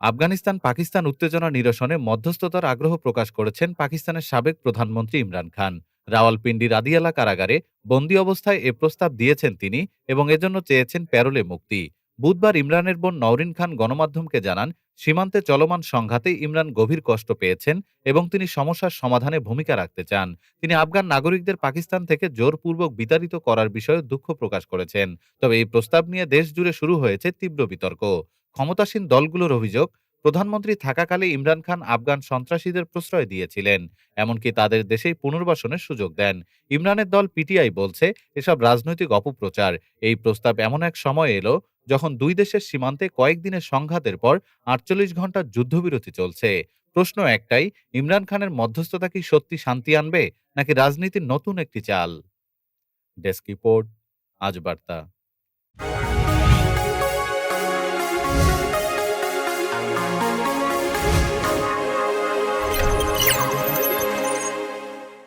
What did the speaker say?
আফগানিস্তান পাকিস্তান উত্তেজনা নিরসনে মধ্যস্থতার আগ্রহ প্রকাশ করেছেন পাকিস্তানের সাবেক প্রধানমন্ত্রী ইমরান খান। রাওয়ালপিন্ডি রাদিয়ালা কারাগারে বন্দি অবস্থায় এ প্রস্তাব দিয়েছেন তিনি এবং এজন্য চেয়েছেন প্যারোলে মুক্তি। বুধবার ইমরানের বোন নওরিন খান গণমাধ্যমকে জানান, সীমান্তে চলমান সংঘাতে ইমরান গভীর কষ্ট পেয়েছেন এবং তিনি সমস্যার সমাধানে ভূমিকা রাখতে চান। তিনি আফগান নাগরিকদের পাকিস্তান থেকে জোরপূর্বক বিতাড়িত করার বিষয়ে দুঃখ প্রকাশ করেছেন। তবে এই প্রস্তাব নিয়ে দেশ জুড়ে শুরু হয়েছে তীব্র বিতর্ক। ক্ষমতাসীন দলগুলোর অভিযোগ, প্রধানমন্ত্রী থাকাকালে ইমরান খান আফগান সন্ত্রাসীদের প্রশ্রয় দিয়েছিলেন, এমনকি তাদের দেশেই পুনর্বাসনের সুযোগ দেন। ইমরানের দল পিটিআই বলছে, এসব রাজনৈতিক অপপ্রচার। এই প্রস্তাব এমন এক সময় এলো যখন দুই দেশের সীমান্তে কয়েকদিনের সংঘাতের পর আটচল্লিশ ঘণ্টার যুদ্ধবিরতি চলছে। প্রশ্ন একটাই, ইমরান খানের মধ্যস্থতা কি সত্যি শান্তি আনবে, নাকি রাজনীতির নতুন একটি চাল? ডেস্ক রিপোর্ট, আজ বার্তা।